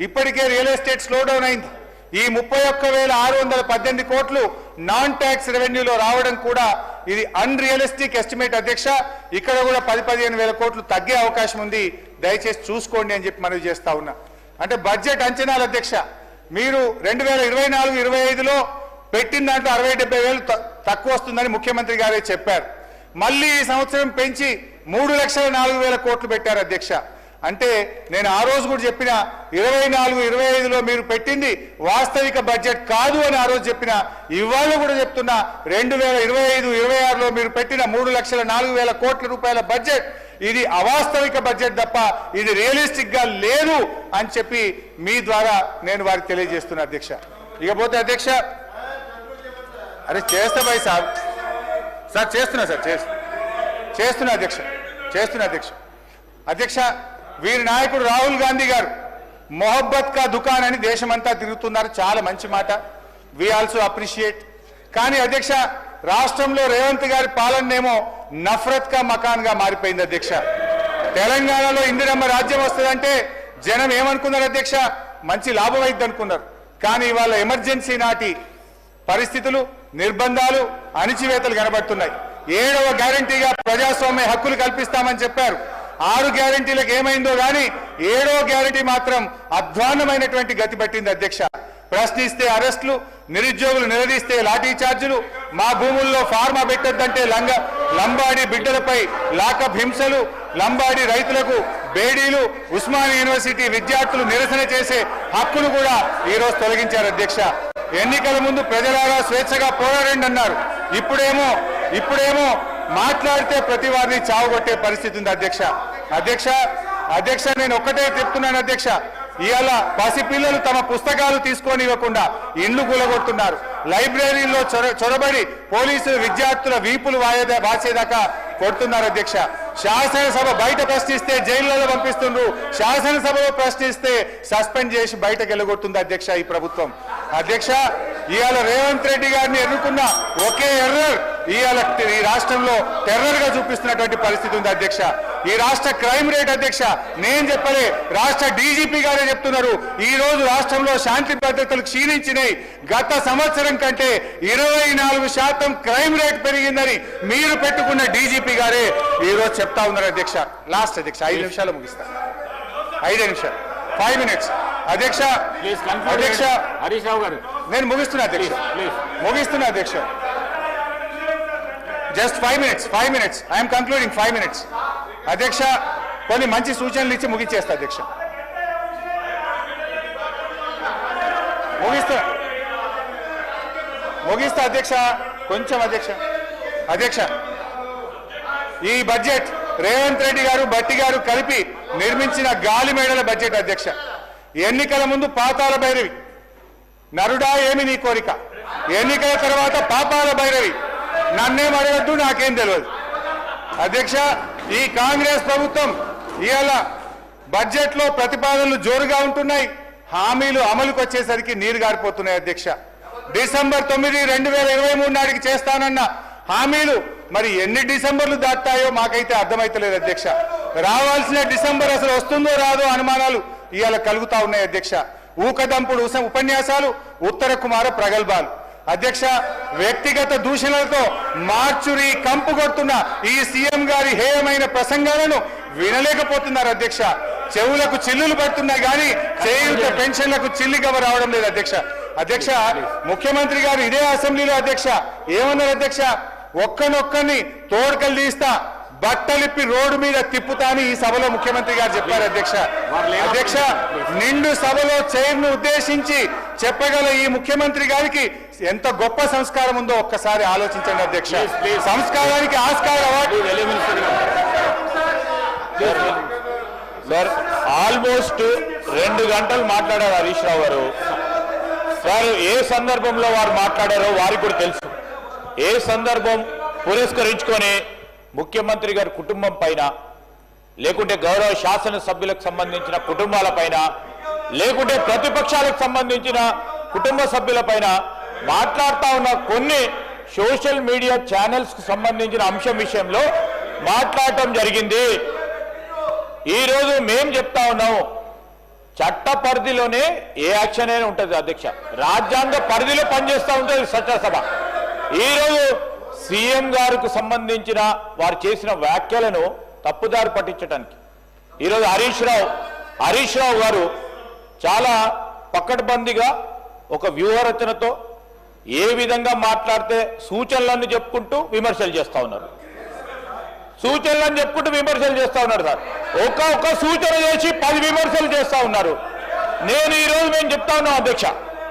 ఇప్పటికే real estate slow down అయింది. ఈ ముప్పై ఒక్క వేల ఆరు వందల పద్దెనిమిది కోట్లు నాన్ ట్యాక్స్ రెవెన్యూలో రావడం కూడా ఇది అన్రియలిస్టిక్ ఎస్టిమేట్ అధ్యక్ష. ఇక్కడ కూడా పది పదిహేను వేల కోట్లు తగ్గే అవకాశం ఉంది. దయచేసి చూసుకోండి అని చెప్పి మనవి చేస్తా ఉన్నా. అంటే బడ్జెట్ అంచనాలు అధ్యక్ష మీరు రెండు వేల ఇరవై నాలుగు ఇరవై ఐదులో పెట్టిన దాంట్లో అరవై డెబ్బై వేలు త- తక్కువ వస్తుందని ముఖ్యమంత్రి గారే చెప్పారు. మళ్ళీ ఈ సంవత్సరం పెంచి మూడు లక్షల నాలుగు వేల కోట్లు పెట్టారు అధ్యక్ష. అంటే నేను ఆ రోజు కూడా చెప్పిన ఇరవై నాలుగు ఇరవై ఐదులో మీరు పెట్టింది వాస్తవిక బడ్జెట్ కాదు అని ఆ రోజు చెప్పిన ఇవాళ కూడా చెప్తున్నా రెండు వేల ఇరవై ఐదు ఇరవై ఆరులో మీరు పెట్టిన మూడు లక్షల నాలుగు వేల కోట్ల రూపాయల బడ్జెట్ ఇది అవాస్తవిక బడ్జెట్ తప్ప ఇది రియలిస్టిక్గా లేదు అని చెప్పి మీ ద్వారా నేను వారికి తెలియజేస్తున్నా అధ్యక్ష. ఇకపోతే అధ్యక్ష అరే చేస్తా భాయ్ సార్ సార్ చేస్తున్నా సార్ చేస్తు చేస్తున్నా అధ్యక్ష చేస్తున్నా అధ్యక్ష. అధ్యక్ష వీరి నాయకుడు రాహుల్ గాంధీ గారు మొహబ్బత్ కా దుకాన్ అని దేశమంతా తిరుగుతున్నారు. చాలా మంచి మాట. వి ఆల్సో అప్రిషియేట్ కానీ అధ్యక్ష రాష్ట్రంలో రేవంత్ గారి పాలనేమో నఫరత్ కా మకాన్గా మారిపోయింది అధ్యక్ష. తెలంగాణలో ఇందిరమ్మ రాజ్యం వస్తుందంటే జనం ఏమనుకున్నారు అధ్యక్ష? మంచి లాభం అయింది అనుకున్నారు కానీ ఇవాళ ఎమర్జెన్సీ నాటి పరిస్థితులు నిర్బంధాలు అణిచివేతలు కనబడుతున్నాయి. ఏడవ గ్యారంటీగా ప్రజాస్వామ్య హక్కులు కల్పిస్తామని చెప్పారు. ఆరు గ్యారంటీలకు ఏమైందో కానీ ఏడో గ్యారంటీ మాత్రం అధ్వాన్నమైనటువంటి గతి పట్టింది అధ్యక్ష. ప్రశ్నిస్తే అరెస్టులు నిరుద్యోగులు నిలదీస్తే లాఠీ ఛార్జీలు మా భూముల్లో ఫార్మా పెట్టద్దంటే లంగ లంబాడి బిడ్డలపై లాకప్ హింసలు లంబాడి రైతులకు బేడీలు ఉస్మానియా యూనివర్సిటీ విద్యార్థులు నిరసన చేసే హక్కును కూడా ఈరోజు తొలగించారు అధ్యక్ష. ఎన్నికల ముందు ప్రజలారా స్వేచ్ఛగా పోరాడండి అన్నారు. ఇప్పుడేమో ఇప్పుడేమో మాట్లాడితే ప్రతి వారిని చావగొట్టే పరిస్థితి ఉంది అధ్యక్ష. అధ్యక్ష అధ్యక్ష నేను ఒక్కటే చెప్తున్నాను అధ్యక్ష. ఇవాళ పసిపిల్లలు తమ పుస్తకాలు తీసుకొని ఇవ్వకుండా ఇండ్లు కూలగొడుతున్నారు. లైబ్రరీలో చొర చొరబడి పోలీసులు విద్యార్థుల వీపులు వాయేదా వాసేదాకా కొడుతున్నారు అధ్యక్ష. శాసనసభ బయట ప్రశ్నిస్తే జైళ్ళలో పంపిస్తుండ్రు. శాసనసభలో ప్రశ్నిస్తే సస్పెండ్ చేసి బయటకు వెళ్ళగొడుతుంది అధ్యక్ష ఈ ప్రభుత్వం. అధ్యక్ష ఇవాళ రేవంత్ రెడ్డి గారిని ఎన్నుకున్న ఒకే ఎర్రర్ ఇవాళ ఈ రాష్ట్రంలో టెర్రర్గా చూపిస్తున్నటువంటి పరిస్థితి ఉంది అధ్యక్ష. ఈ రాష్ట్ర క్రైమ్ రేట్ అధ్యక్ష నేను చెప్పలే రాష్ట్ర డీజీపీ గారే చెప్తున్నారు. ఈ రోజు రాష్ట్రంలో శాంతి భద్రతలు క్షీణించినాయి. గత సంవత్సరం కంటే ఇరవై నాలుగు శాతం క్రైమ్ రేట్ పెరిగిందని మీరు పెట్టుకున్న డీజీపీ గారే ఈ రోజు చెప్తా ఉన్నారు అధ్యక్ష. లాస్ట్ అధ్యక్ష ఐదు నిమిషాలు ముగిస్తా. ఐదు నిమిషాలు. ఫైవ్ మినిట్స్ అధ్యక్ష అధ్యక్ష. హరీష్ రావు గారు. నేను ముగిస్తున్నా అధ్యక్ష. ముగిస్తున్నా అధ్యక్ష. Just five minutes five minutes I'm concluding five minutes అధ్యక్ష కొన్ని మంచి సూచనలు ఇచ్చి ముగించేస్తా అధ్యక్ష. ముగిస్తా. ముగిస్తా అధ్యక్ష. కొంచెం అధ్యక్ష. అధ్యక్ష ఈ బడ్జెట్ రేవంత్ రెడ్డి గారు బట్టి గారు కలిపి నిర్మించిన గాలి మేడల బడ్జెట్ అధ్యక్ష. ఎన్నికల ముందు పాతాల భైరవి. నరుడా ఏమి నీ కోరిక? ఎన్నికల తర్వాత పాపాల భైరవి. నన్నేం అడగద్దు నాకేం తెలియదు అధ్యక్ష ఈ కాంగ్రెస్ ప్రభుత్వం ఇవాళ బడ్జెట్లో ప్రతిపాదనలు జోరుగా ఉంటున్నాయి. హామీలు అమలుకు వచ్చేసరికి నీరు గారిపోతున్నాయి అధ్యక్ష. డిసెంబర్ తొమ్మిది రెండు వేల ఇరవై మూడు నాటికి చేస్తానన్న హామీలు మరి ఎన్ని డిసెంబర్లు దాటాయో మాకైతే అర్థమైతలేదు అధ్యక్ష. రావాల్సిన డిసెంబర్ అసలు వస్తుందో రాదో అనుమానాలు ఇవాళ కలుగుతా ఉన్నాయి అధ్యక్ష. ఊకదంపుడు ఉపన్యాసాలు ఉత్తర కుమార ప్రగల్భాలు. అధ్యక్ష వ్యక్తిగత దూషణలతో మార్చురి కంపు కొడుతున్న ఈ సీఎం గారి హేయమైన ప్రసంగాలను వినలేకపోతున్నారు అధ్యక్ష. చెవులకు చిల్లులు పడుతున్నాయి కానీ చేయుత పెన్షన్లకు చిల్లిగవ రావడం లేదు అధ్యక్ష. అధ్యక్ష ముఖ్యమంత్రి గారు ఇదే అసెంబ్లీలో అధ్యక్ష. ఏమన్నారు అధ్యక్ష? ఒక్కనొక్కని తోడుకలు తీస్తా బట్టలిప్పి రోడ్డు మీద తిప్పుతా అని ఈ సభలో ముఖ్యమంత్రి గారు చెప్పారు అధ్యక్ష. అధ్యక్ష నిండు సభలో చైర్ను ఉద్దేశించి చెప్పగల ఈ ముఖ్యమంత్రి గారికి ఎంత గొప్ప సంస్కారం ఉందో ఒక్కసారి ఆలోచించండి అధ్యక్ష. సంస్కారానికి ఆస్కార్ అవార్డు. సార్ ఆల్మోస్ట్ రెండు గంటలు మాట్లాడారు హరీష్ రావు గారు. సార్ ఏ సందర్భంలో వారు మాట్లాడారో వారికి కూడా తెలుసు. ఏ సందర్భం పురస్కరించుకొని ముఖ్యమంత్రి గారి కుటుంబం పైన లేకుంటే గౌరవ శాసనసభ్యులకు సంబంధించిన కుటుంబాల పైన లేకుంటే ప్రతిపక్షాలకు సంబంధించిన కుటుంబ సభ్యుల పైన ఉన్న కొన్ని సోషల్ మీడియా ఛానల్స్కు సంబంధించిన అంశం విషయంలో మాట్లాడటం జరిగింది. ఈ రోజు మేం చెప్తా ఉన్నాం చట్ట పరిధిలోనే ఏ యాక్షన్ అయినా ఉంటుంది అధ్యక్ష. రాజ్యాంగ పరిధిలో పనిచేస్తూ ఉంటుంది చట్టసభ ఈరోజు సీఎం గారికి సంబంధించిన వారు చేసిన వ్యాఖ్యలను తప్పుదారి పట్టించడానికి. ఈరోజు హరీష్ రావు హరీష్ రావు గారు చాలా పక్కడబందిగా ఒక వ్యూహరచనతో ఏ విధంగా మాట్లాడితే సూచనలను చెప్పుకుంటూ విమర్శలు చేస్తూ ఉన్నారు. సూచనలను చెప్పుకుంటూ విమర్శలు చేస్తూ ఉన్నారు సార్. ఒక ఒక సూచన చేసి పది విమర్శలు చేస్తూ ఉన్నారు. నేను ఈరోజు మేము చెప్తా ఉన్నాం అధ్యక్ష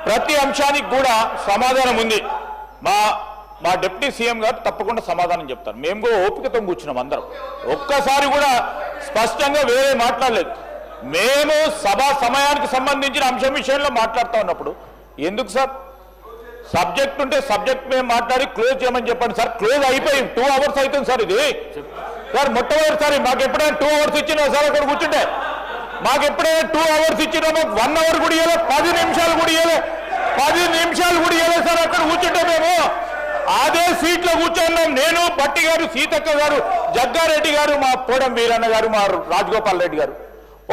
ప్రతి అంశానికి కూడా సమాధానం ఉంది. మా మా డిప్యూటీ సీఎం గారు తప్పకుండా సమాధానం చెప్తారు. మేము కూడా ఓపికతో కూర్చున్నాం అందరం. ఒక్కసారి కూడా స్పష్టంగా వేరే మాట్లాడలేదు. మేము సభా సమయానికి సంబంధించిన అంశం విషయంలో మాట్లాడుతూ ఉన్నప్పుడు ఎందుకు సార్? సబ్జెక్ట్ ఉంటే సబ్జెక్ట్ మేము మాట్లాడి క్లోజ్ చేయమని చెప్పండి సార్. క్లోజ్ అయిపోయి టూ అవర్స్ అవుతుంది సార్ ఇది. సార్ మొట్టమొదటిసారి మాకు ఎప్పుడైనా టూ అవర్స్ ఇచ్చినా సార్ అక్కడ కూర్చుంటే మాకు ఎప్పుడైనా టూ అవర్స్ ఇచ్చినా మాకు వన్ అవర్ కూడా ఇవ్వలే పది నిమిషాలు కూడా ఇవ్వలే పది నిమిషాలు కూడా ఇవ్వలేదు సార్ అక్కడ కూర్చుంటే మేము. అదే సీట్లో కూర్చున్నాం నేను పట్టి గారు సీతక్క గారు జగ్గారెడ్డి గారు మా పోడం వీరన్న గారు మా రాజగోపాల్ రెడ్డి గారు.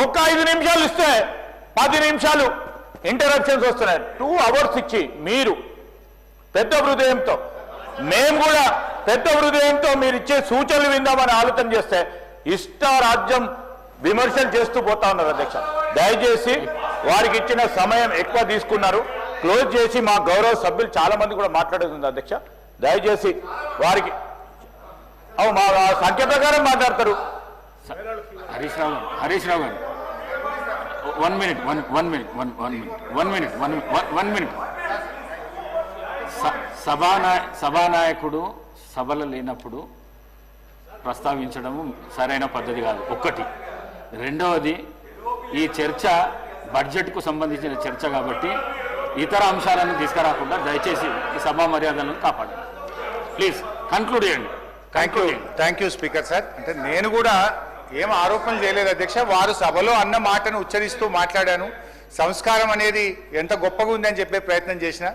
ఒక్క ఐదు నిమిషాలు ఇస్తే పది నిమిషాలు ఇంటరప్షన్స్ వస్తున్నాయి. టూ అవర్స్ ఇచ్చి మీరు పెద్ద హృదయంతో మేము కూడా పెద్ద హృదయంతో మీరు ఇచ్చే సూచనలు విందామని ఆలోచన చేస్తే ఇష్ట రాజ్యం విమర్శలు చేస్తూ పోతా ఉన్నారు అధ్యక్ష. దయచేసి వారికి ఇచ్చిన సమయం ఎక్కువ తీసుకున్నారు. క్లోజ్ చేసి మా గౌరవ సభ్యులు చాలా మంది కూడా మాట్లాడేది అధ్యక్ష. దయచేసి వారికి అవు మా సంఖ్య ప్రకారం మాట్లాడతారు. హరీష్ రావు గారు. హరీష్ రావు గారు one minute one one minute one one minute one minute one one minute సభానాయ సభానాయకుడు సభలు లేనప్పుడు ప్రస్తావించడం సరైన పద్ధతి కాదు. ఒక్కటి. రెండవది ఈ చర్చ బడ్జెట్కు సంబంధించిన చర్చ కాబట్టి ఇతర అంశాలను తీసుకురాకుండా దయచేసి ఈ సభా మర్యాదలను కాపాడాలి ప్లీజ్ కన్క్లూడ్ చేయండి. Thank you thank you speaker sir అంటే నేను కూడా ఏం ఆరోపణలు చేయలేదు అధ్యక్ష. వారు సభలో అన్న మాటను ఉచ్చరిస్తూ మాట్లాడాను. సంస్కారం అనేది ఎంత గొప్పగా ఉందని చెప్పే ప్రయత్నం చేసిన.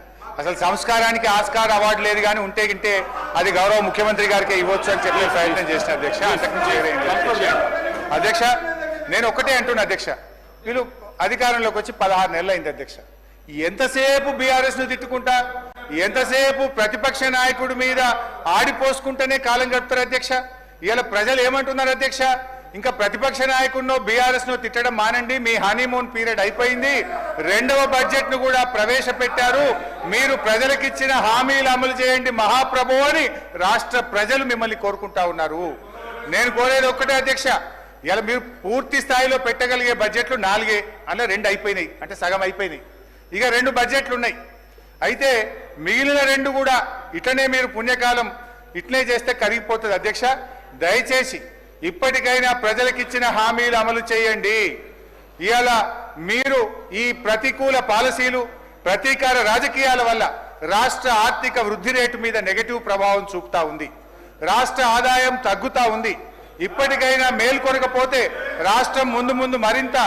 అసలు సంస్కారానికి ఆస్కార్ అవార్డు లేదు కానీ ఉంటే గింటే అది గౌరవ ముఖ్యమంత్రి గారికి ఇవ్వచ్చు అని చెప్పే ప్రయత్నం చేసిన అధ్యక్ష. అంతకుమించి అధ్యక్ష. నేను ఒకటే అంటున్నా అధ్యక్ష. వీళ్ళు అధికారంలోకి వచ్చి పదహారు నెలలు అయింది అధ్యక్ష. ఎంతసేపు బీఆర్ఎస్ను తిట్టుకుంటా? ఎంతసేపు ప్రతిపక్ష నాయకుడి మీద ఆడిపోసుకుంటేనే కాలం గడుపుతారు అధ్యక్ష? ఇవాళ ప్రజలు ఏమంటున్నారు అధ్యక్ష? ఇంకా ప్రతిపక్ష నాయకుడినో బీఆర్ఎస్నో తిట్టడం మానండి. మీ హనీమూన్ పీరియడ్ అయిపోయింది. రెండవ బడ్జెట్ను కూడా ప్రవేశపెట్టారు. మీరు ప్రజలకిచ్చిన హామీలు అమలు చేయండి మహాప్రభు అని రాష్ట్ర ప్రజలు మిమ్మల్ని కోరుకుంటా ఉన్నారు. నేను కోరేది ఒక్కటే అధ్యక్ష ఇలా మీరు పూర్తి స్థాయిలో పెట్టగలిగే బడ్జెట్లు నాలుగే. అందులో రెండు అయిపోయినాయి. అంటే సగం అయిపోయినాయి. ఇక రెండు బడ్జెట్లు ఉన్నాయి అయితే మిగిలిన రెండు కూడా ఇట్లనే మీరు పుణ్యకాలం ఇట్లనే చేస్తే కరిగిపోతుంది అధ్యక్ష. దయచేసి ఇప్పటికైనా ప్రజలకిచ్చిన హామీలు అమలు చేయండి. ఇవాళ మీరు ఈ ప్రతికూల పాలసీలు ప్రతీకార రాజకీయాల వల్ల రాష్ట్ర ఆర్థిక వృద్ధి రేటు మీద నెగటివ్ ప్రభావం చూపుతా ఉంది. రాష్ట్ర ఆదాయం తగ్గుతా ఉంది. ఇప్పటికైనా మేల్కొనకపోతే రాష్ట్రం ముందు ముందు మరింత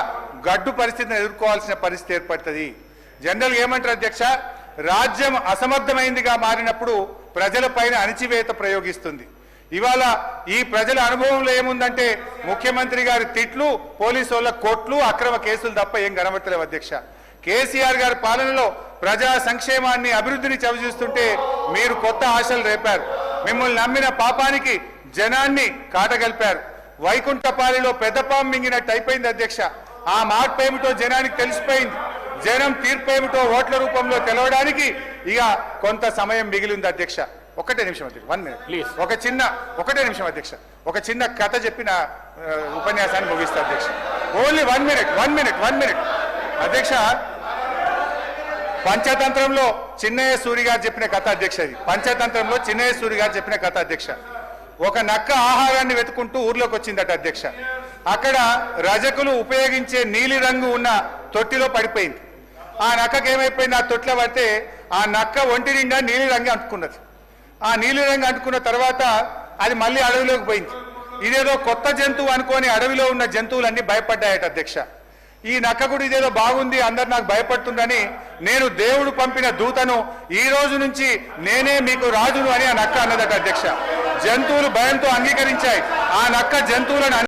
గడ్డు పరిస్థితిని ఎదుర్కోవాల్సిన పరిస్థితి ఏర్పడుతుంది. జనరల్ ఏమంటారు అధ్యక్ష? రాజ్యం అసమర్థమైందిగా మారినప్పుడు ప్రజలపైన అణిచివేత ప్రయోగిస్తుంది. ఇవాళ ఈ ప్రజల అనుభవంలో ఏముందంటే ముఖ్యమంత్రి గారి తిట్లు పోలీసు వాళ్ళ కోట్లు అక్రమ కేసులు తప్ప ఏం కనబడతలేవు అధ్యక్ష. కేసీఆర్ గారి పాలనలో ప్రజా సంక్షేమాన్ని అభివృద్ధిని చవిచూస్తుంటే మీరు కొత్త ఆశలు రేపారు. మిమ్మల్ని నమ్మిన పాపానికి జనాన్ని కాటగలిపారు. వైకుంఠపాలిలో పెద్దపాం మింగినట్టు అయిపోయింది అధ్యక్ష. ఆ మార్పు ఏమిటో జనానికి తెలిసిపోయింది. జనం తీర్పు ఏమిటో ఓట్ల రూపంలో తెలవడానికి ఇక కొంత సమయం మిగిలింది అధ్యక్ష. ఒకటే నిమిషం అధ్యక్ష వన్ మినిట్ Please. ఒక చిన్న ఒకటే నిమిషం అధ్యక్ష. ఒక చిన్న కథ చెప్పిన ఉపన్యాసాన్ని ముగిస్తా అధ్యక్ష. Only one minute one minute one minute అధ్యక్ష పంచతంత్రంలో చిన్నయ్య సూరి గారు చెప్పిన కథ అధ్యక్ష ఇది. పంచతంత్రంలో చిన్నయ్య సూరి గారు చెప్పిన కథ అధ్యక్ష. ఒక నక్క ఆహారాన్ని వెతుకుంటూ ఊర్లోకి వచ్చిందట అధ్యక్ష. అక్కడ రజకులు ఉపయోగించే నీలి రంగు ఉన్న తొట్టిలో పడిపోయింది. ఆ నక్కకి ఏమైపోయింది? ఆ తొట్ల పడితే ఆ నక్క ఒంటి నిండా నీలి రంగు అంటుకున్నది. ఆ నీలి రంగు అంటుకున్న తర్వాత అది మళ్ళీ అడవిలోకి పోయింది. ఇదేదో కొత్త జంతువు అనుకొని అడవిలో ఉన్న జంతువులన్నీ భయపడ్డాయట అధ్యక్ష. ఈ నక్క కూడా ఇదేదో బాగుంది అందరు నాకు భయపడుతుందని నేను దేవుడు పంపిన దూతను ఈ రోజు నుంచి నేనే మీకు రాజును అని ఆ నక్క అన్నదట అధ్యక్ష. జంతువులు భయంతో అంగీకరించాయి. ఆ నక్క జంతువులను